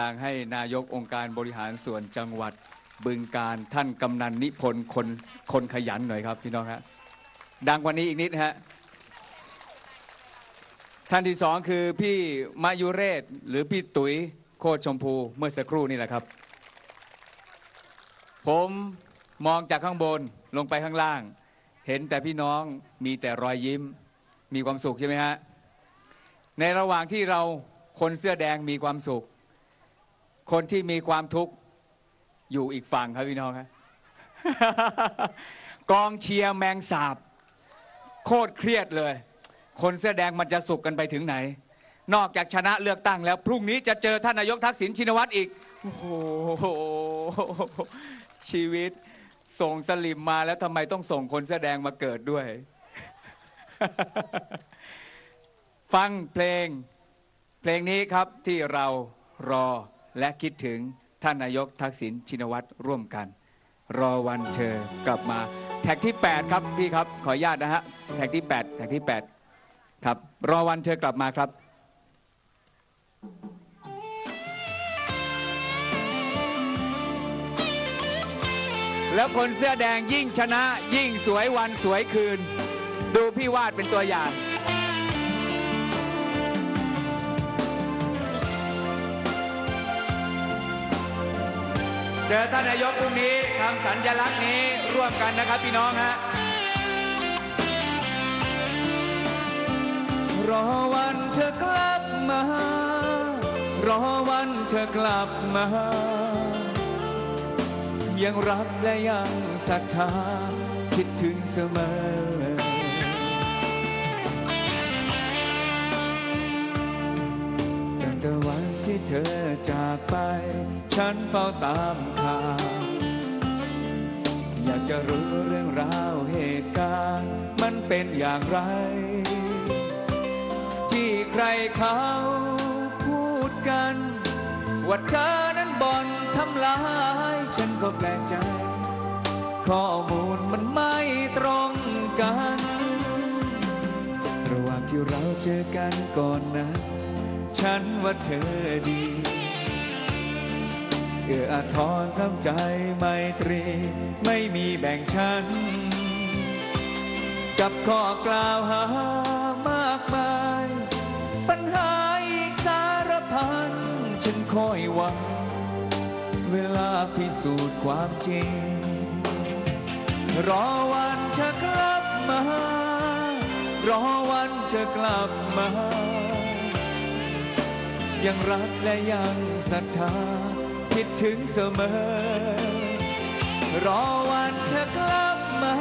ดังให้นายกองค์การบริหารส่วนจังหวัดบึงการท่านกำนันนิพนธ์คนคนขยันหน่อยครับพี่น้องฮะดังกว่านี้อีกนิดฮะท่านที่สองคือพี่มายุเรศหรือพี่ตุ๋ยโคตรชมพูเมื่อสักครู่นี่แหละครับ ผมมองจากข้างบนลงไปข้างล่าง เห็นแต่พี่น้องมีแต่รอยยิ้ม มีความสุขใช่ไหมฮะในระหว่างที่เราคนเสื้อแดงมีความสุข คนที่มีความทุกข์อยู่อีกฝั่งครับพี่น้องครับกองเชียร์แมงสาบ โคตรเครียดเลย คนเสื้อแดงมันจะสุขกันไปถึงไหน นอกจากชนะเลือกตั้งแล้ว พรุ่งนี้จะเจอท่านนายกทักษิณชินวัตรอีกโอ้โหชีวิตส่งสลิมมาแล้วทำไมต้องส่งคนเสื้อแดงมาเกิดด้วย ฟังเพลง เพลงนี้ครับที่เรารอ และคิดถึงท่านนายกทักษิณชินวัตรร่วมกัน รอวันเธอกลับมา แท็กที่ 8 ครับพี่ครับ ขออนุญาตนะฮะแท็กที่ 8 แท็กที่ 8 ครับ รอวันเธอกลับมาครับแล้วคนเสื้อแดงยิ่งชนะยิ่งสวยวันสวยคืน ดูพี่วาดเป็นตัวอย่าง จอท่านนายกพรุ่งนี้ทำสัญลักษณ์นี้ร่วมกันนะครับพี่น้องฮะรอวันเธอกลับมา รอวันเธอกลับมา ยังรักและยังศรัทธาคิดถึงเสมอ ธอจากไป ฉันเฝ้าตามข่าวอยากจะรู้เรื่องราวเหตุการณ์ มันเป็นอย่างไร ที่ใครเขาพูดกัน ว่าเธอนั้นบ่อนทำลาย ฉันก็แปลกใจ ข้อมูลมันไม่ตรงกัน ระหว่างที่เราเจอกันก่อนนะ ฉันว่าเธอดี เอื้ออาทรน้ำใจไมตรี ไม่มีแบ่งฉัน กับข้อกล่าวหามากมาย ปัญหาอีกสารพันฉันคอยหวัง เวลาพิสูจน์ความจริง รอวันเธอกลับมา รอวันเธอกลับมา ยังรักและยังศรัทธา คิดถึงเสมอ รอวันเธอกลับมา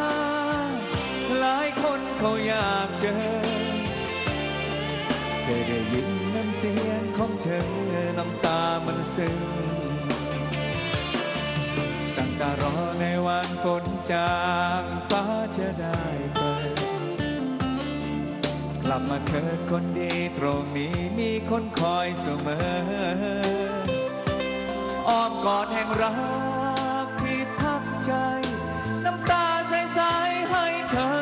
หลายคนเขาอยากเจอเคยได้ยินน้ำเสียงของเธอน้ำตามันซึ้งตั้งตารอในวันฝนจางฟ้าจะได้เปิด ลับมาเถิดคนดีตรงนี้มีคนคอยเสมอ อ้อมกอดแห่งรักที่พักใจ น้ำตาใสๆให้เธอ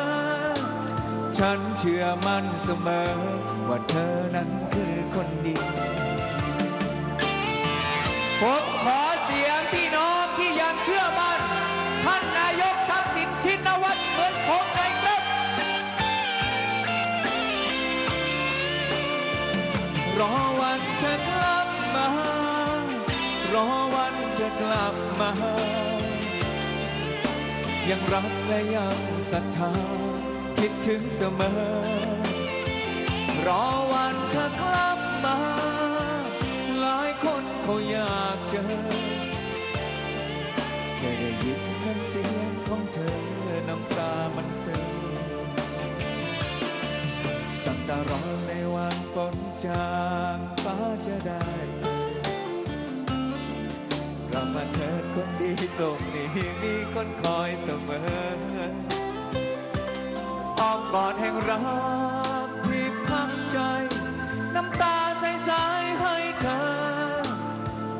ฉันเชื่อมั่นเสมอ ว่าเธอนั้นคือคนดีผมขอ อกมายังรักและยังศรัทธา คิดถึงเสมอ รอวันเธอกลับมา หลายคนเขาอยากเจอแค่ได้ยินน้ำเสียงของเธอน้ำตามันซึ้งตั้งแตารอในวันฝนจางฟ้าจะได้ กลับมาเถิดคนดีตรงนี้มีคนคอยเสมออ้อมกอดแห่งรักที่พักใจ น้ำตาใสๆให้เธอ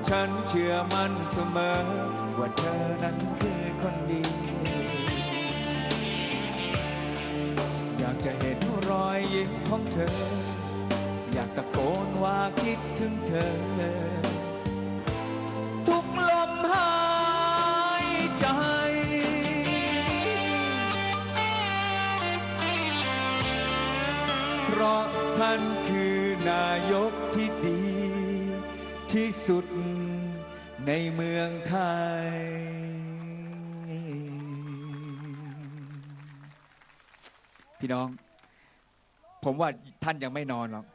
ฉันเชื่อมั่นเสมอ ว่าเธอนั้นคือคนดี อยากจะเห็นรอยยิ้มของเธอ อยากตะโกนว่าคิดถึงเธอานคือนายกที่ดี ที่สุดในเมืองไทย พี่น้อง ผมว่าท่านยังไม่นอนหรอก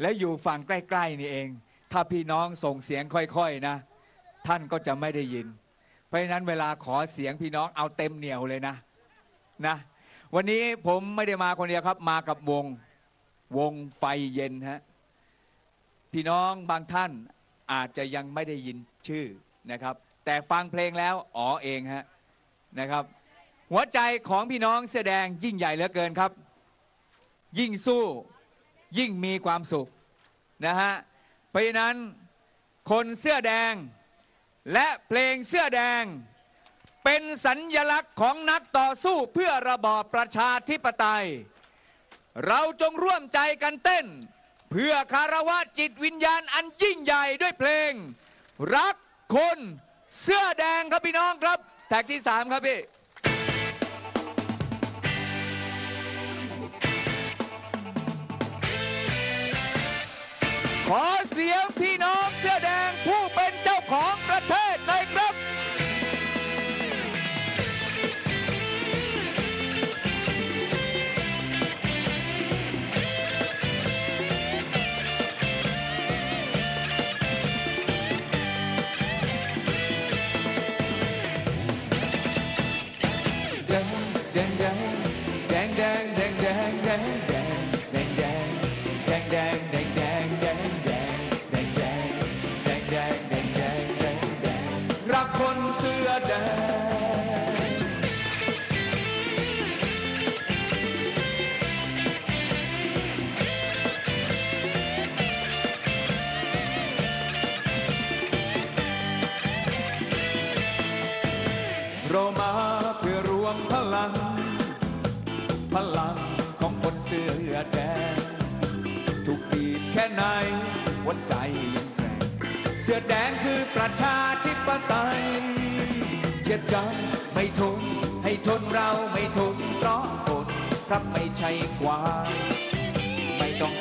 แล้วอยู่ฝั่งใกล้ ๆ นี่เอง ถ้าพี่น้องส่งเสียงค่อยๆนะ ท่านก็จะไม่ได้ยิน เพราะฉะนั้นเวลาขอเสียงพี่น้องเอาเต็มเหนียวเลยนะนะ วันนี้ผมไม่ได้มาคนเดียวครับ มากับวง วงไฟเย็นฮะพี่น้องบางท่านอาจจะยังไม่ได้ยินชื่อนะครับ แต่ฟังเพลงแล้วอ๋อเองฮะนะครับ หัวใจของพี่น้องเสื้อแดงยิ่งใหญ่เหลือเกินครับ ยิ่งสู้ยิ่งมีความสุขนะฮะเพราะฉะนั้นคนเสื้อแดงและเพลงเสื้อแดง เป็นสัญญลักษณ์ของนักต่อสู้เพื่อระบอบประชาธิปไตย เราจงร่วมใจกันเต้น เพื่อคารวะจิตวิญญาณอันยิ่งใหญ่ด้วยเพลง รักคนเสื้อแดงครับพี่น้องครับ แท็กที่สามครับพี่ขอเสียงพี่น้องเสื้อแดง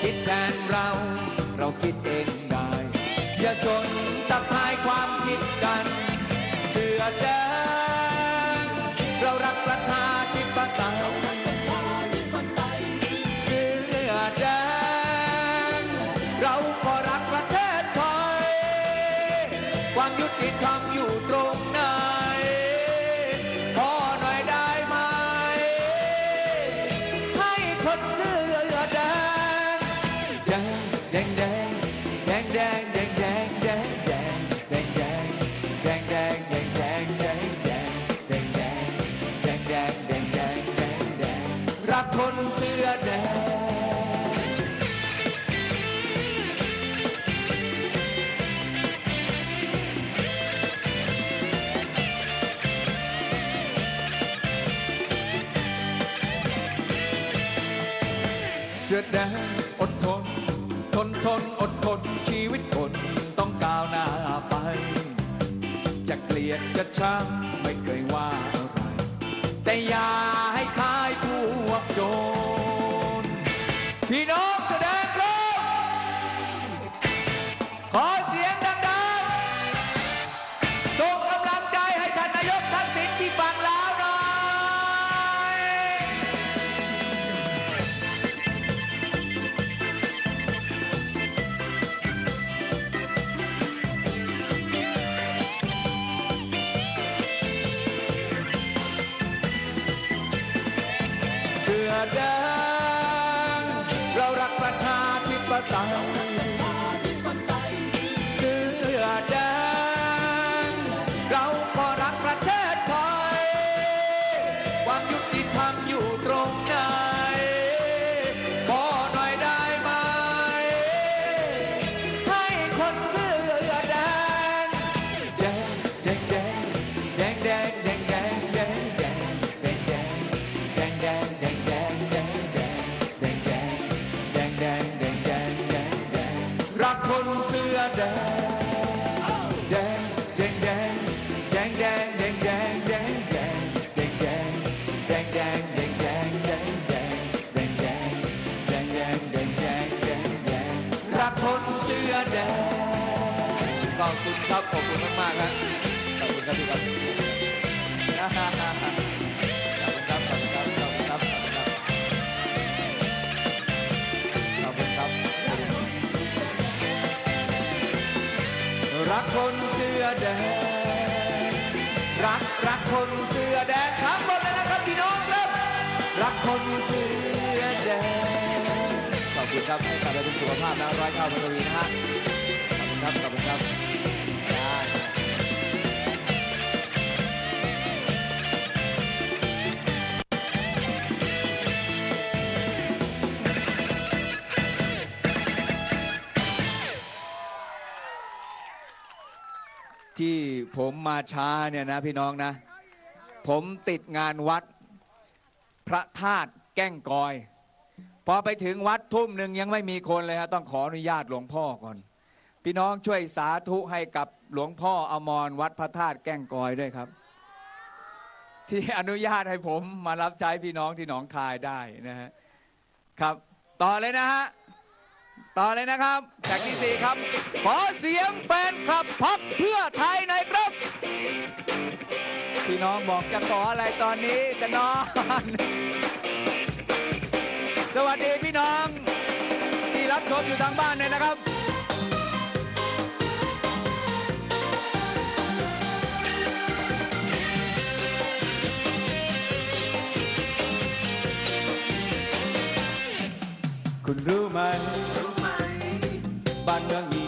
คิดแทนเรา เราคิดเองได้ อย่าสนตะพายความคิดกัน เชื่อแด สื้อแดงอดทน ทนทนอดทนชีวิตคนต้องก้าวหน้าไป จะเกลียดจะชังไม่เคยว่าอะไรแต่อย่า ขอบคุณครับขอบคุณมากๆครับขอบคุณครับพี่ครับขอบคุณครับขอบคุณครับขอบคุณครับขอบคุณครับรักคนเสื้อแดงรักรักคนเสื้อแดงทั้งหมดเลยนะครับพี่น้องครับรักคนเสื้อแดง ขอบคุณครับให้กลับไปเป็นสุขภาพนะร้อยข้าพันวีนะฮะขอบคุณครับขอบคุณครับได้ที่ผมมาช้าเนี่ยนะพี่น้องนะ ผมติดงานวัด พระธาตุแก้งกอย พอไปถึงวัดทุ่มหนึ่งยังไม่มีคนเลยฮะต้องขออนุญาตหลวงพ่อก่อน พี่น้องช่วยสาธุให้กับหลวงพ่ออมรวัดพระธาตุแก้งกอยด้วยครับ ที่อนุญาตให้ผมมารับใช้พี่น้องที่หนองคายได้นะฮะครับ ต่อเลยนะฮะต่อเลยนะครับแท็กที่สี่ครับ ขอเสียงแฟนคลับพักเพื่อไทยหน่อยครับ พี่น้องบอกจะขออะไรตอนนี้จะนอน วัสดีพี่น้อง ที่รับชมอยู่ทางบ้านเลยนะครับคุณรู้ไหมบ้านเมือง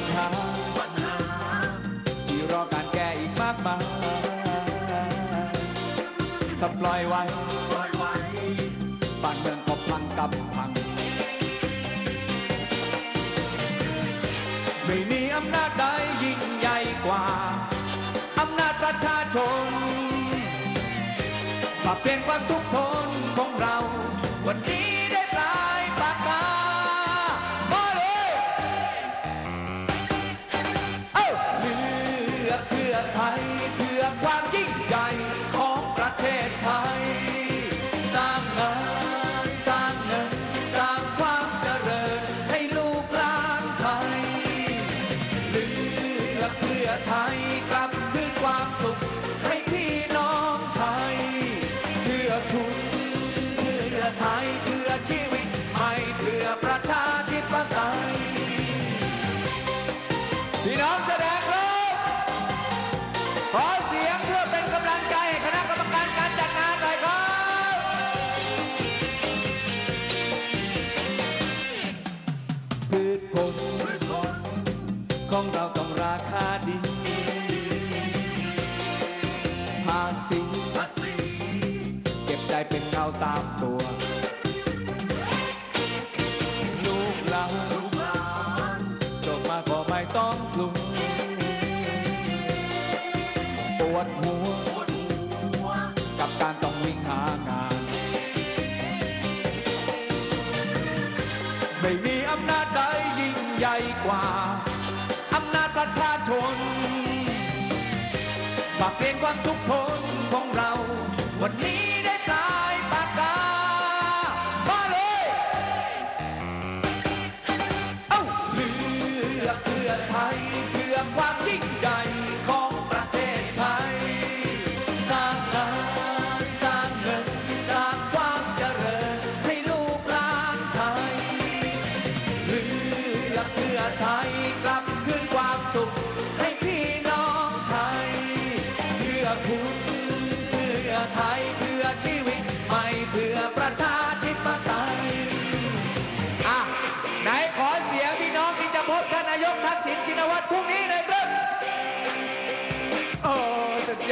ญหาที่รอการแก้อีกมากมายถ้าปล่อยไว้บ้านเมืองก็พังกับพัง ไม่มีอำนาจใดยิ่งใหญ่กว่า อำนาจประชาชนปรับเปลี่ยนความทุกข์ทนของเราวันนี้ ไม่มีอำนาจใดยิ่งใหญ่กว่า อำนาจประชาชนปรับเปลี่ยนความทุกข์ทนของเรา วันนี้ได้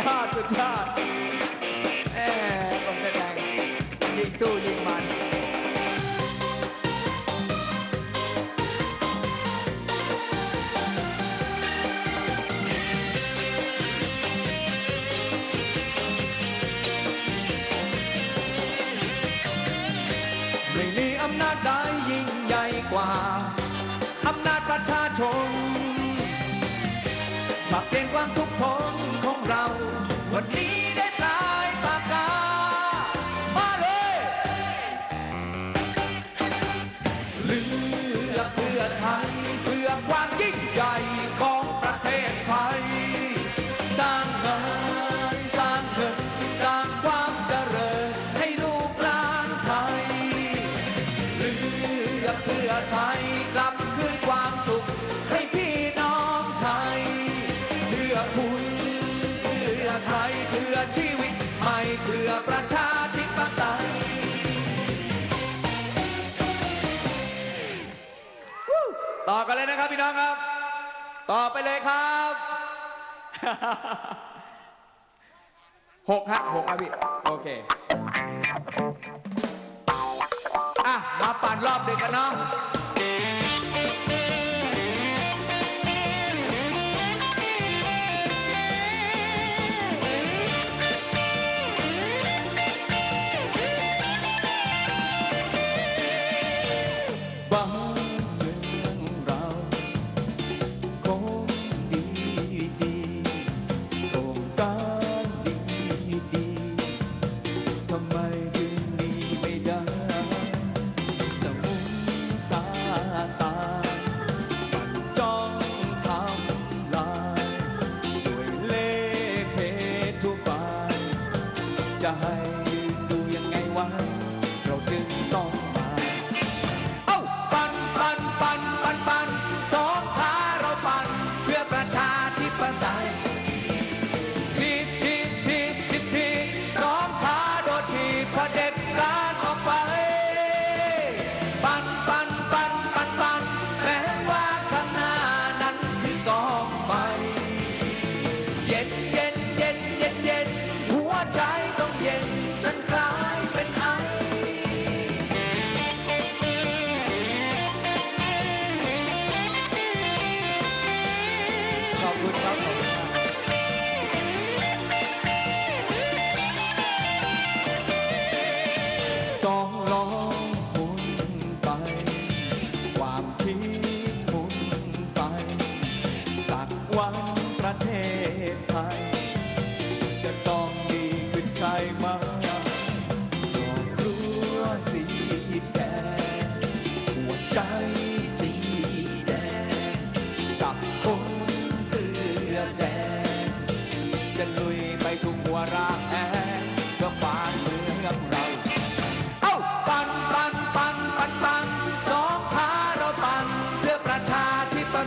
ยอดสุดยอดแหมผมแสดงยิงสู้ยิงมันไม่มีอำนาจใดยิ่งใหญ่กว่า อำนาจประชาชนปรับเปลี่ยนความทุกข์ทน เราวันนี้ ยนะครับพี่น้องครับตอบไปเลยครับหกฮะหกครับพี่ โอเค อะ มาปั่นรอบเดึกกันเนาะ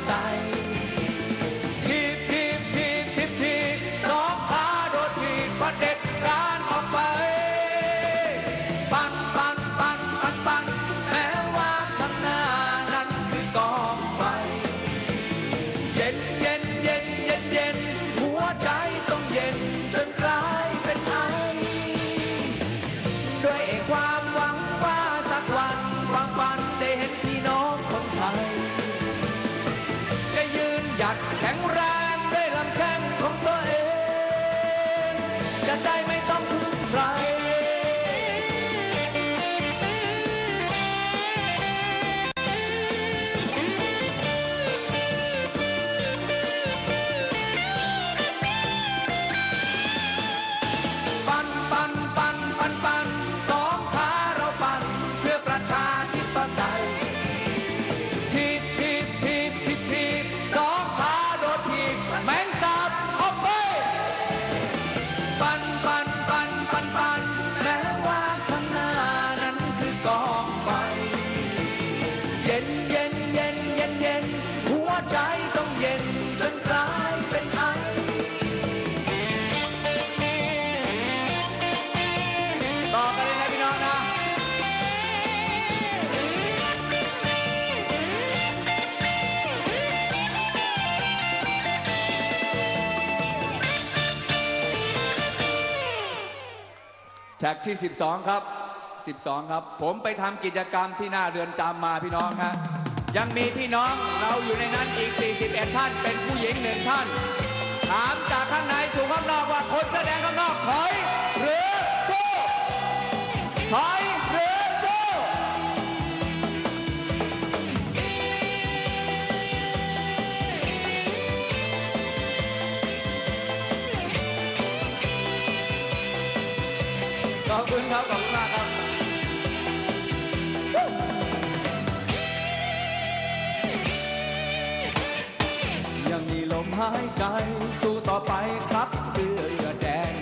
bye. แท็กที่ 12 ครับ 12 ครับ ผมไปทำกิจกรรมที่หน้าเรือนจำมาพี่น้องฮะยังมีพี่น้องเราอยู่ในนั้นอีก 41 ท่าน เป็นผู้หญิงหนึ่งท่าน ถามจากข้างในสู่ข้างนอกว่าคนแสดงข้างนอกถอย หรือสู้ถอย ขอบคุณครับ ขอบคุณมากครับ ยังมีลมหายใจ สู้ต่อไปครับเสื้อแดง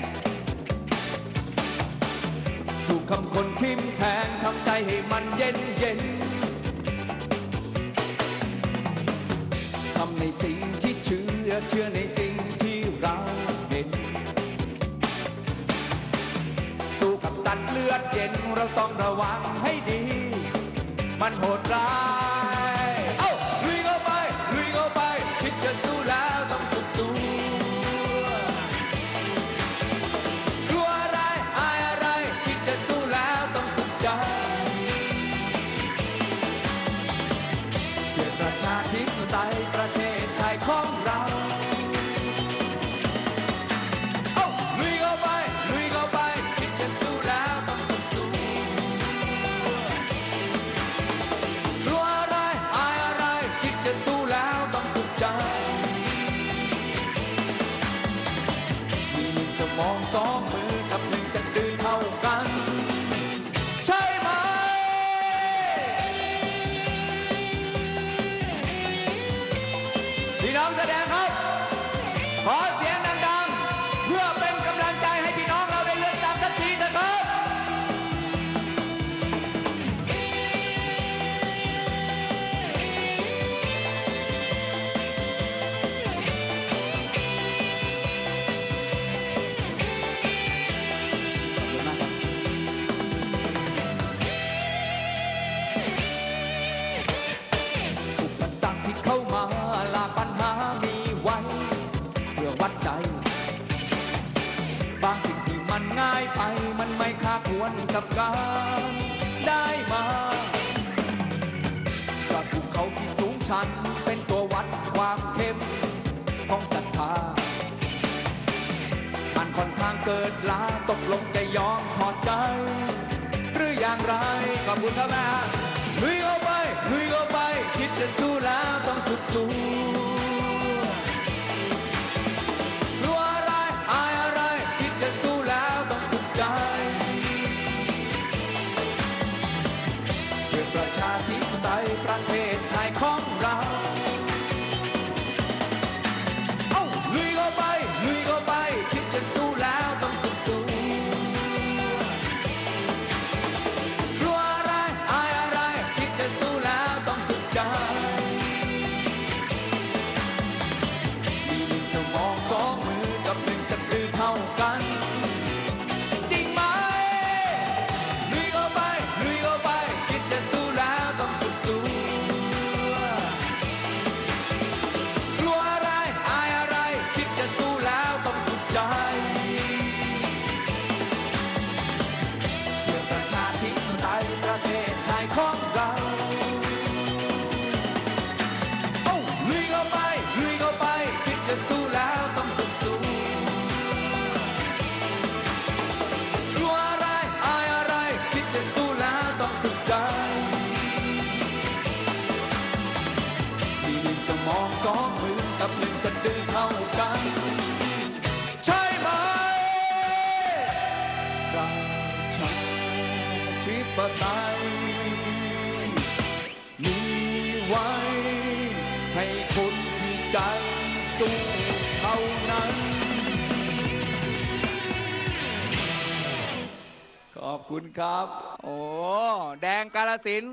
ถูกคำคนทิมแทงทำใจให้มันเย็นเย็นทำในสิ่งที่เชื่อ เชื่อในสิ่งที่เรา สัตว์เลือดเย็นเราต้องระวังให้ดี มันโหดร้าย คนทางเกิดลาตกลงจะยอมถอดใจ หรืออย่างไรขอบคุณครับแม่ลุยเข้าไปลุยเข้าไป คิดจะสู้แล้วต้องสุดตัว ท่านั้น ขอบคุณครับ โอ้ แดงกาลสิน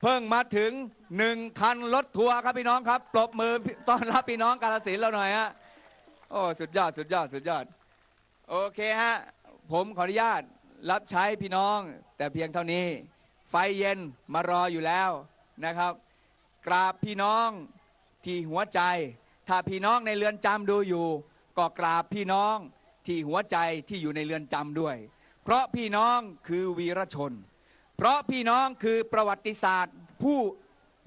เพิ่งมาถึงหนึ่งคันรถทัวร์ครับพี่น้องครับ ปรบมือต้อนรับพี่น้องกาลสินเราหน่อยฮะ โอ้ สุดยอด สุดยอด สุดยอด โอเคฮะ ผมขออนุญาตรับใช้พี่น้อง แต่เพียงเท่านี้ ไฟเย็นมารออยู่แล้วนะครับ กราบพี่น้องที่หัวใจ ถ้าพี่น้องในเรือนจำดูอยู่ ก็กราบพี่น้องที่หัวใจที่อยู่ในเรือนจำด้วย เพราะพี่น้องคือวีรชน เพราะพี่น้องคือประวัติศาสตร์ผู้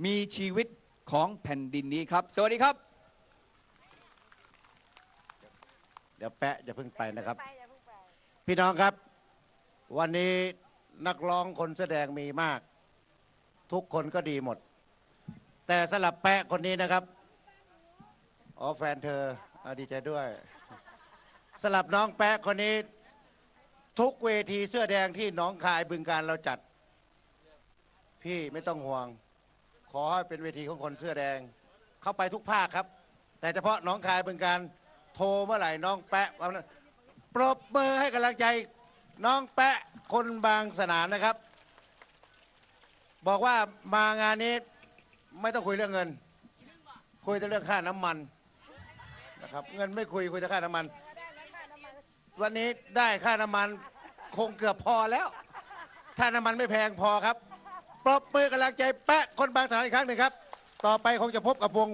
มีชีวิตของแผ่นดินนี้ครับ สวัสดีครับ เดี๋ยวแปะจะเพิ่งไปนะครับ พี่น้องครับ วันนี้นักร้องคนแสดงมีมาก ทุกคนก็ดีหมด แต่สลับแปะคนนี้นะครับ อ๋อแฟนเธออดีใจด้วย สลับน้องแป๊ะคนนี้ ทุกเวทีเสื้อแดงที่หนองคายบึงการเราจัด พี่ไม่ต้องห่วง ขอให้เป็นเวทีของคนเสื้อแดง เข้าไปทุกภาคครับ แต่เฉพาะหน้องคายบึงการโทรเมื่อไหร่น้องแปะเอานะปรบมือให้กำลังใจน้องแปะคนบางสนามนะครับ บอกว่ามางานนี้ไม่ต้องคุยเรื่องเงิน คุยแต่เรื่องค่าน้ำมัน นะครับเงินไม่คุยคุยแต่ค่าน้ำมัน วันนี้ได้ค่าน้ำมันคงเกือบพอแล้ว ถ้าน้ำมันไม่แพงพอครับปรบมือกำลังใจแปะคนบางสถานอีกครั้งหนึ่งครับ ต่อไปคงจะพบกับวง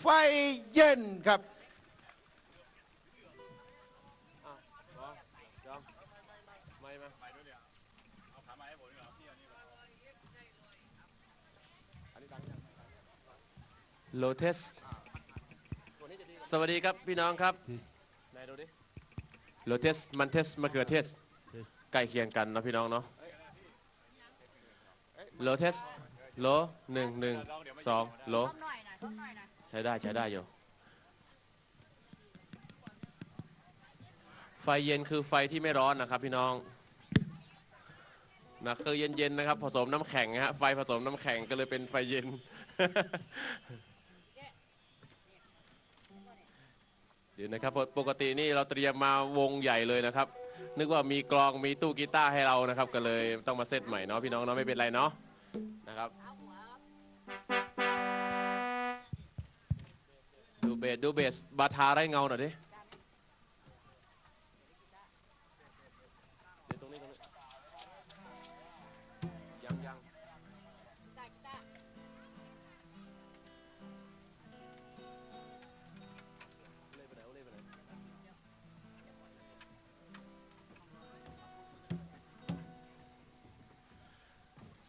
ไฟเย็นครับไม่มาโลเทส วัสดีครับพี่น้องครับไหนดูดิโลเทสมันเทสมะเขือเทศใกล้เคียงกันเนาะพี่น้องเนาะโลเทสโลหนึ่งหนึ่งสองโลทบหน่อยนะทบหน่อยนะใช้ได้ใช้ได้อยู่ไฟเย็นคือไฟที่ไม่ร้อนนะครับพี่น้องนะคือเย็นๆนะครับ ผสมน้ำแข็งฮะไฟผสมน้ำแข็งก็เลยเป็นไฟเย็น เดี๋ยวนะครับปกตินี่เราเตรียมมาวงใหญ่เลยนะครับ นึกว่ามีกลองมีตู้กีตาร์ให้เรานะครับ ก็เลยต้องมาเซตใหม่เนาะพี่น้องเนาะไม่เป็นไรเนาะนะครับดูเบสดูเบสบาทาไร้เงาหน่อยดิ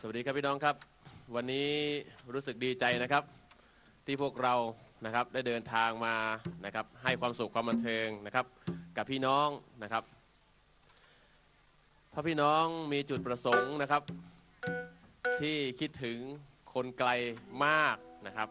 วัสดีครับพี่น้องครับ วันนี้รู้สึกดีใจนะครับ ที่พวกเรานะครับได้เดินทางมานะครับให้ความสุขความบันเทิงนะครับ กับพี่น้องนะครับถ้าพี่น้องมีจุดประสงค์นะครับ ที่คิดถึงคนไกลมากนะครับ